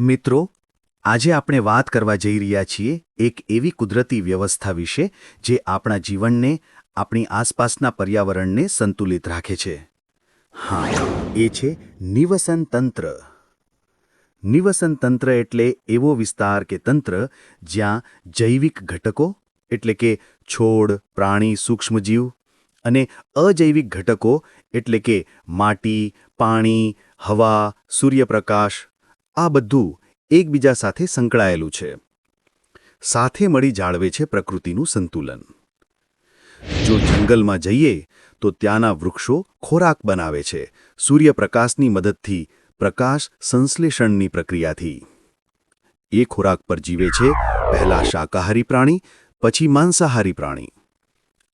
મિત્રો, આજે આપણે વાત કરવા જઈ રહ્યા છીએ એક એવી કુદરતી વ્યવસ્થા વિશે જે આપણા જીવનને, આપણી આસપાસના પર્યાવરણને સંતુલિત રાખે છે. હા, એ છે નિવસન તંત્ર. નિવસન તંત્ર એટલે એવો વિસ્તાર કે તંત્ર જ્યાં જૈવિક ઘટકો, એટલે કે છોડ, પ્રાણી, સૂક્ષ્મજીવ અને અજૈવિક ઘટકો, એટલે કે માટી, પાણી, હવા, સૂર્યપ્રકાશ આ બધું એકબીજા સાથે સંકળાયેલું છે. સાથે મળી જાળવે છે પ્રકૃતિનું સંતુલન. જો જંગલમાં જઈએ, તો ત્યાંના વૃક્ષો ખોરાક બનાવે છે. સૂર્યપ્રકાશની મદદથી પ્રકાશ સંશ્લેષણની પ્રક્રિયાથી. એ ખોરાક પર જીવે છે પહેલા શાકાહારી પ્રાણી, પછી માંસાહારી પ્રાણી.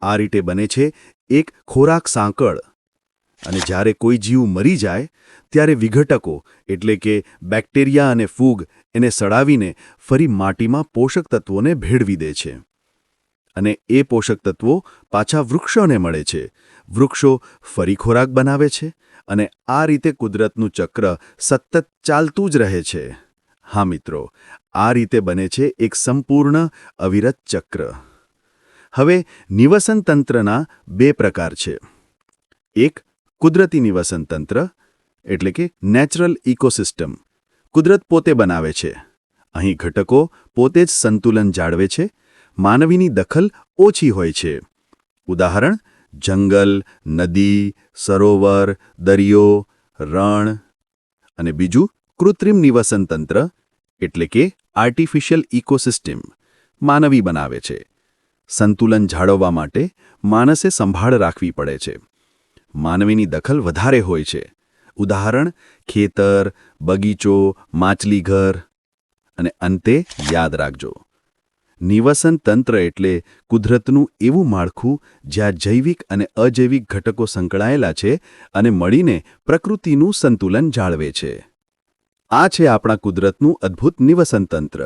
આ રીતે બને છે એક ખોરાક સાંકળ અને જ્યારે કોઈ જીવ મરી જાય, ત્યારે વિઘટકો, એટલે કે બેક્ટેરિયા અને ફૂગ, એને સડાવીને ફરી માટીમાં પોષક તત્વોને ભેળવી દે છે. અને એ પોષક તત્વો પાછા વૃક્ષોને મળે છે. વૃક્ષો ફરી ખોરાક બનાવે છે અને આ રીતે કુદરતનું ચક્ર સતત ચાલતું જ રહે છે. હા મિત્રો, આ રીતે બને છે એક સંપૂર્ણ અવિરત ચક્ર. હવે નિવસન તંત્રના બે પ્રકાર છે. એક કુદરતી નિવસન તંત્ર, એટલે કે નેચરલ ઇકોસિસ્ટમ, કુદરત પોતે બનાવે છે. અહીં ઘટકો પોતે જ સંતુલન જાળવે છે, માનવીની દખલ ઓછી હોય છે. ઉદાહરણ, જંગલ, નદી, સરોવર, દરિયો, રણ અને બીજું કૃત્રિમ નિવસન તંત્ર, એટલે કે આર્ટિફિશિયલ ઇકોસિસ્ટમ, માનવી બનાવે છે. સંતુલન જાળવવા માટે માણસે સંભાળ રાખવી પડે છે. માનવીની દખલ વધારે હોય છે. ઉદાહરણ, ખેતર, બગીચો માછલીઘર અને અંતે યાદ રાખજો. નિવસન તંત્ર એટલે કુદરતનું એવું માળખું જ્યાં જૈવિક અને અજૈવિક ઘટકો સંકળાયેલા છે અને મળીને પ્રકૃતિનું સંતુલન જાળવે છે. આ છે આપણા કુદરતનું અદ્ભુત નિવસન તંત્ર.